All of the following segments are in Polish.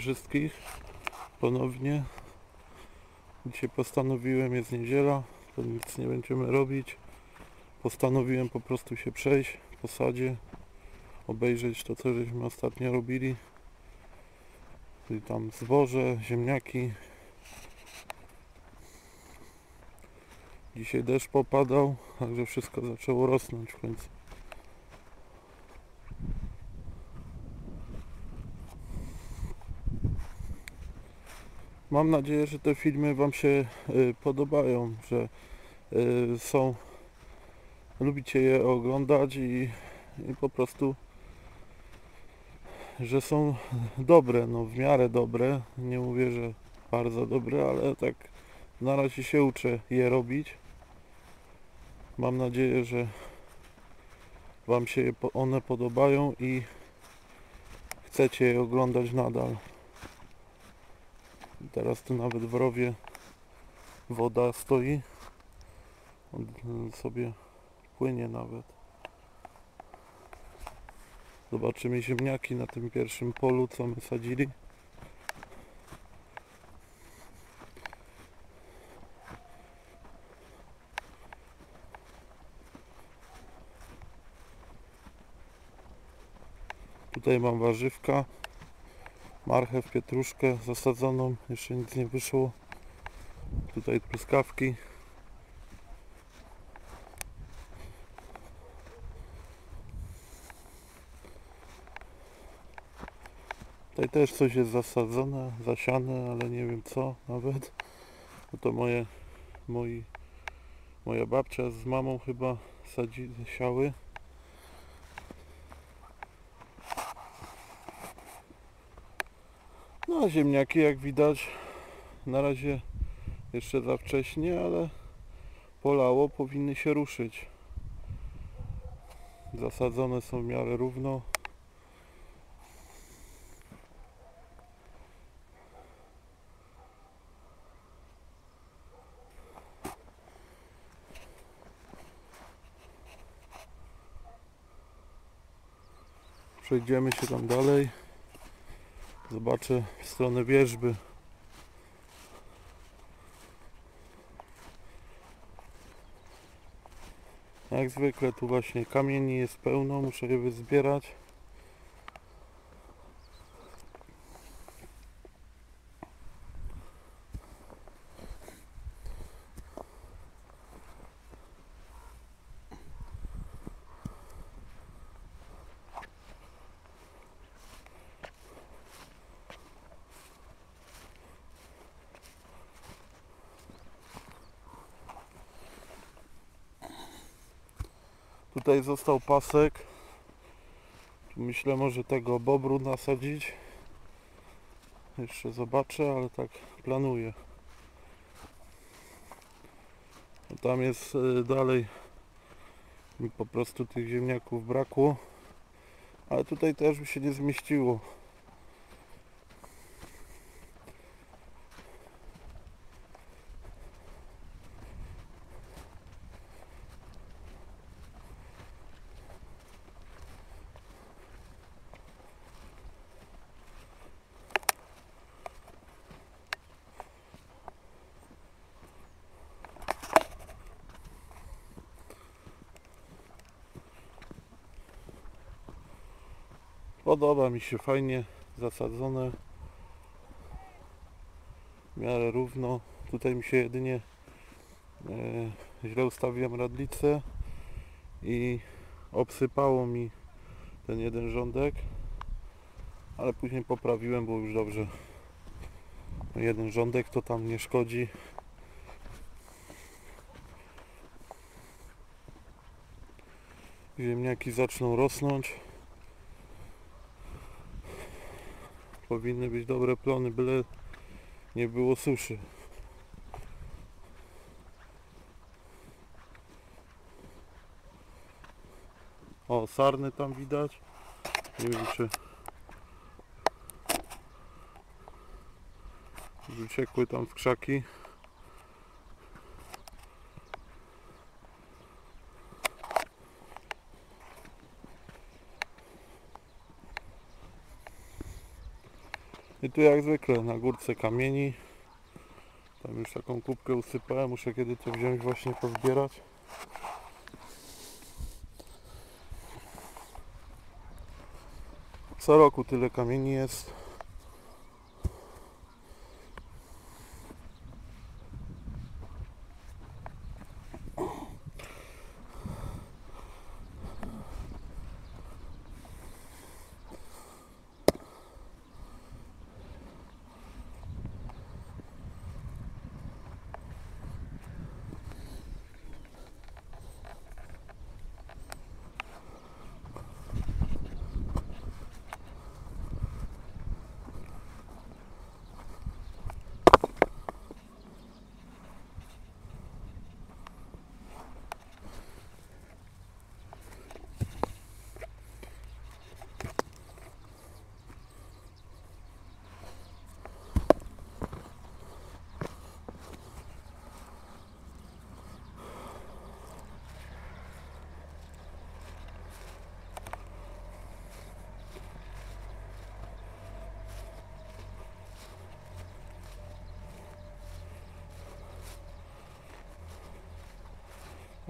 Wszystkich ponownie. Dzisiaj postanowiłem, jest niedziela, to nic nie będziemy robić. Postanowiłem po prostu się przejść po sadzie, obejrzeć to, co żeśmy ostatnio robili. Czyli tam zboże, ziemniaki. Dzisiaj deszcz popadał, także wszystko zaczęło rosnąć w końcu. Mam nadzieję, że te filmy Wam się y, podobają, że y, są lubicie je oglądać i, i po prostu że są dobre, no w miarę dobre. Nie mówię, że bardzo dobre, ale tak na razie się uczę je robić. Mam nadzieję, że Wam się one podobają i chcecie je oglądać nadal. Teraz tu nawet w rowie woda stoi. On y, sobie płynie nawet. Zobaczymy ziemniaki na tym pierwszym polu, co my sadzili. Tutaj mam warzywka marchew, pietruszkę zasadzoną, jeszcze nic nie wyszło. Tutaj truskawki. Tutaj też coś jest zasadzone, zasiane, ale nie wiem co nawet. No to moje, moi, moja babcia z mamą chyba sadzi, siały. No ziemniaki jak widać na razie jeszcze za wcześnie, ale polało powinny się ruszyć. Zasadzone są w miarę równo. Przejdziemy się tam dalej. Zobaczę w stronę wierzby. Jak zwykle tu właśnie kamieni jest pełno, muszę je wyzbierać. Tutaj został pasek. Myślę może tego bobru nasadzić. Jeszcze zobaczę, ale tak planuję. No Tam jest y, dalej po prostu tych ziemniaków brakło. Ale tutaj też by się nie zmieściło. Podoba mi się fajnie zasadzone. W miarę równo. Tutaj mi się jedynie e, źle ustawiłem radlicę i obsypało mi ten jeden rządek. Ale później poprawiłem, bo już dobrze. Jeden rządek to tam nie szkodzi. Ziemniaki zaczną rosnąć. Powinny być dobre plony, byle nie było suszy. O, sarny tam widać. Nie wiem czy że uciekły tam w krzaki. I tu jak zwykle na górce kamieni. Tam już taką kubkę usypałem, muszę kiedy to wziąć właśnie pozbierać. Co roku tyle kamieni jest.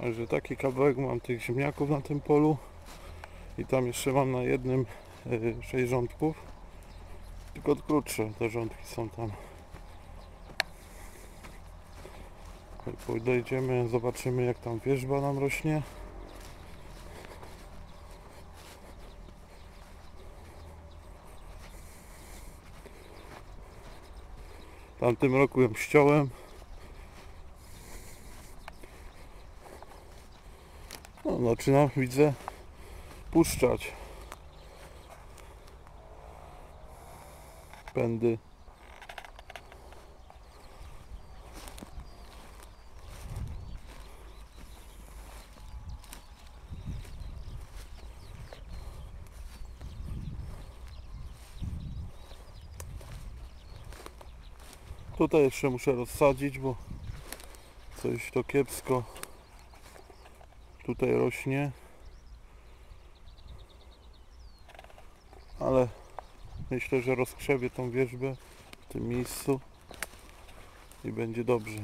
Także taki kawałek mam tych ziemniaków na tym polu. I tam jeszcze mam na jednym y, 6 rządków. Tylko krótsze te rządki są tam. Podejdziemy zobaczymy jak tam wierzba nam rośnie. W tamtym roku ją ściąłem zaczyna, widzę, puszczać pędy. Tutaj jeszcze muszę rozsadzić, bo coś to kiepsko tutaj rośnie. Ale myślę, że rozkrzewię tą wierzbę w tym miejscu i będzie dobrze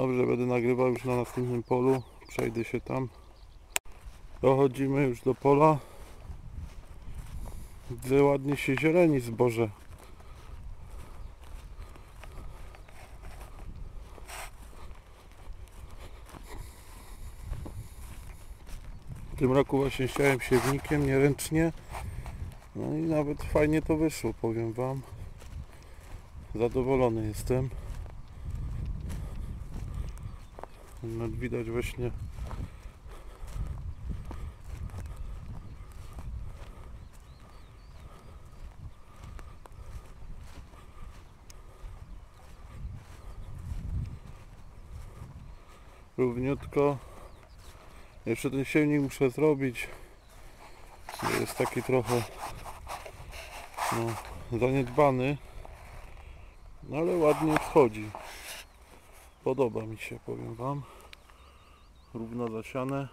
Dobrze, będę nagrywał już na następnym polu. Przejdę się tam. Dochodzimy już do pola. Widzę ładnie się zieleni zboże. W tym roku właśnie siałem siewnikiem, nieręcznie. No i nawet fajnie to wyszło, powiem Wam. Zadowolony jestem. Nawet widać właśnie. Równiutko. Jeszcze ten siewnik muszę zrobić. Jest taki trochę no, zaniedbany. No ale ładnie wchodzi podoba mi się powiem wam. Równo zasiane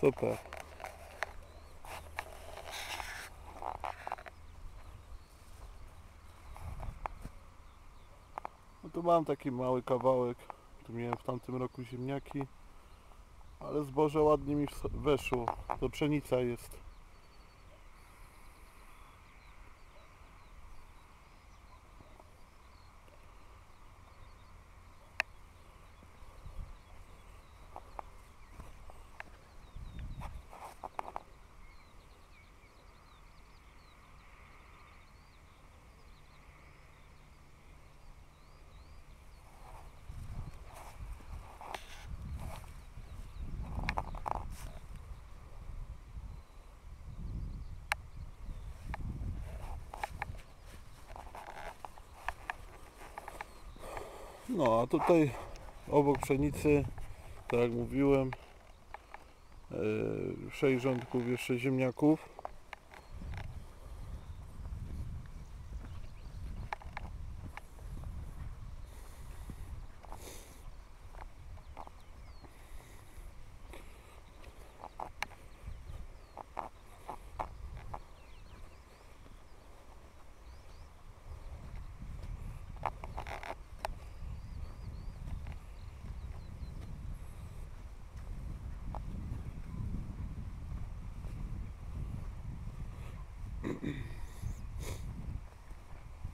Super. No tu mam taki mały kawałek. Tu miałem w tamtym roku ziemniaki. Ale zboże ładnie mi weszło. To pszenica jest. No a tutaj obok pszenicy, tak jak mówiłem, yy, sześć rządków jeszcze ziemniaków.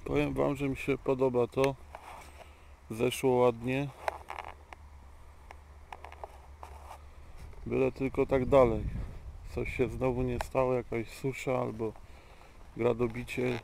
Powiem Wam, że mi się podoba to. Zeszło ładnie. Byle tylko tak dalej. Coś się znowu nie stało, jakaś susza albo gradobicie.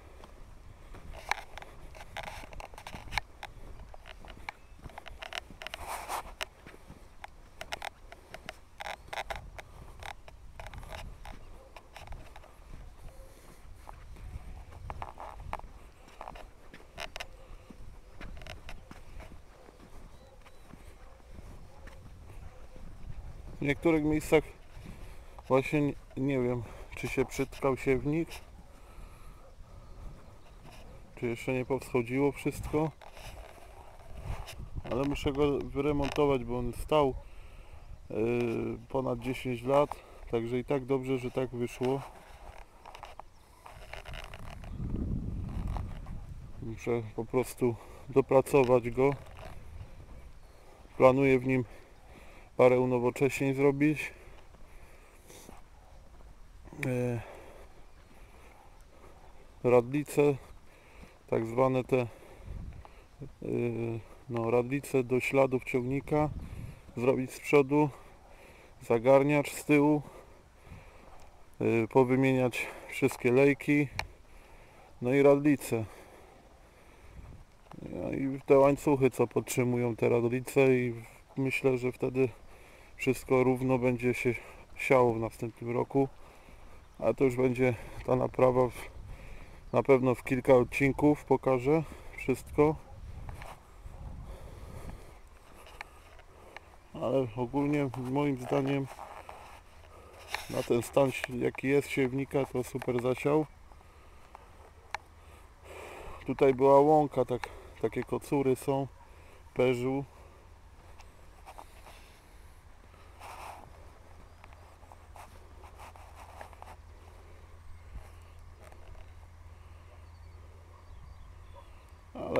W niektórych miejscach właśnie nie, wiem, czy się przytkał siewnik, czy jeszcze nie powschodziło wszystko, ale muszę go wyremontować, bo on stał yy, ponad 10 lat, także i tak dobrze, że tak wyszło. Muszę po prostu dopracować go. Planuję w nim parę unowocześnień zrobić. E, Radlice, tak zwane te e, no, radlice do śladów ciągnika zrobić z przodu, zagarniacz z tyłu, e, powymieniać wszystkie lejki, no i radlice. No i te łańcuchy, co podtrzymują te radlice i myślę, że wtedy wszystko równo będzie się siało w następnym roku a to już będzie ta naprawa w, na pewno w kilka odcinków pokażę wszystko. Ale ogólnie moim zdaniem na ten stan jaki jest siewnika to super zasiał. Tutaj była łąka tak, takie kocury są perzu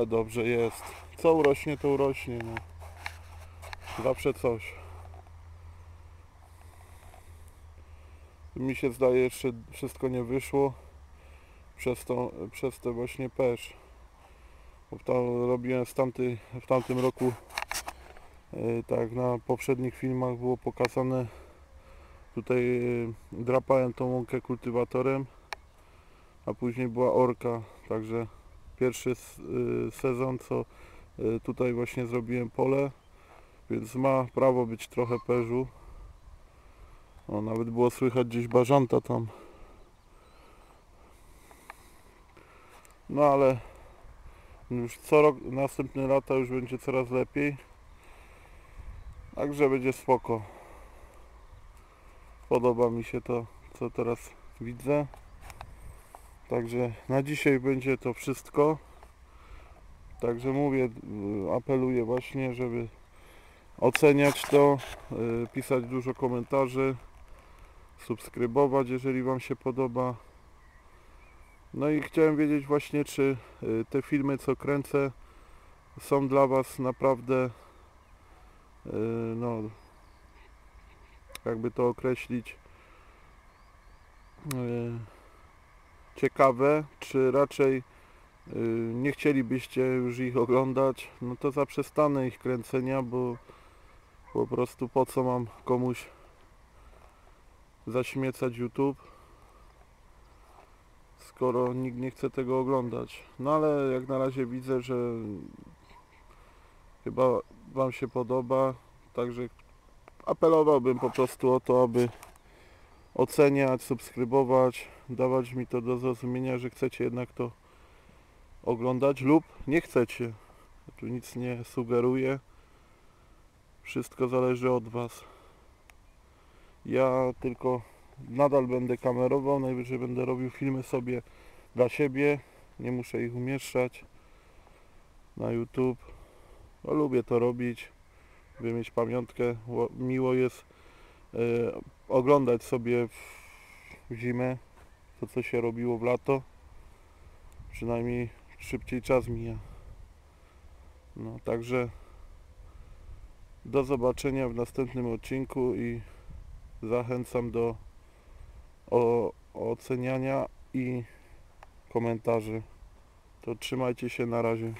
Ale dobrze jest. Co urośnie, to urośnie. No. Zawsze coś. Mi się zdaje, jeszcze wszystko nie wyszło przez, to, przez te właśnie pesz. Bo tam robiłem w, tamty, w tamtym roku, yy, tak na poprzednich filmach było pokazane, tutaj yy, drapałem tą łąkę kultywatorem, a później była orka, także pierwszy y, sezon, co y, tutaj właśnie zrobiłem pole, więc ma prawo być trochę perzu. O, nawet było słychać gdzieś bażanta tam. No ale już co rok, następne lata już będzie coraz lepiej. Także będzie spoko. Podoba mi się to, co teraz widzę. Także na dzisiaj będzie to wszystko. Także mówię, y, apeluję właśnie, żeby oceniać to, y, pisać dużo komentarzy, subskrybować, jeżeli Wam się podoba. No i chciałem wiedzieć właśnie, czy y, te filmy, co kręcę, są dla Was naprawdę, no, jakby to określić, ciekawe, czy raczej y, nie chcielibyście już ich oglądać, no to zaprzestanę ich kręcenia, bo po prostu po co mam komuś zaśmiecać YouTube, skoro nikt nie chce tego oglądać. No ale jak na razie widzę, że chyba Wam się podoba, także apelowałbym po prostu o to, aby oceniać, subskrybować, dawać mi to do zrozumienia, że chcecie jednak to oglądać lub nie chcecie. Tu nic nie sugeruję. Wszystko zależy od Was. Ja tylko nadal będę kamerował, najwyżej będę robił filmy sobie dla siebie. Nie muszę ich umieszczać na YouTube. No, lubię to robić, by mieć pamiątkę. Ło- Miło jest e, oglądać sobie w zimę to, co się robiło w lato. Przynajmniej szybciej czas mija. No, także do zobaczenia w następnym odcinku i zachęcam do o, oceniania i komentarzy. To trzymajcie się na razie.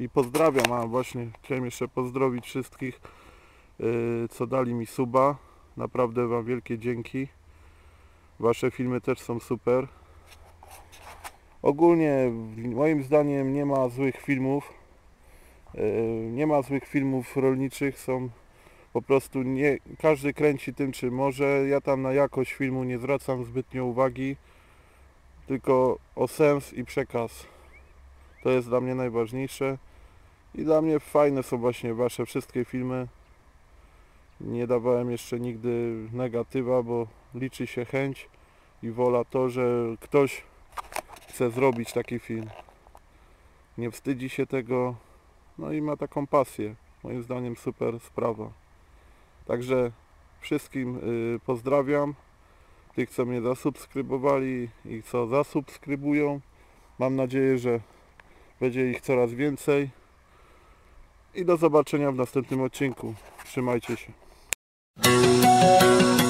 I pozdrawiam, a właśnie chciałem jeszcze pozdrowić wszystkich, yy, co dali mi suba. Naprawdę Wam wielkie dzięki. Wasze filmy też są super. Ogólnie moim zdaniem nie ma złych filmów. Yy, Nie ma złych filmów rolniczych, są po prostu nie każdy kręci tym czy może. Ja tam na jakość filmu nie zwracam zbytnio uwagi, tylko o sens i przekaz. To jest dla mnie najważniejsze. I dla mnie fajne są właśnie wasze wszystkie filmy. Nie dawałem jeszcze nigdy negatywa, bo liczy się chęć i wola to, że ktoś chce zrobić taki film. Nie wstydzi się tego, no i ma taką pasję. Moim zdaniem super sprawa. Także wszystkim y, pozdrawiam. Tych, co mnie zasubskrybowali i co zasubskrybują. Mam nadzieję, że będzie ich coraz więcej. I do zobaczenia w następnym odcinku. Trzymajcie się. Thank you.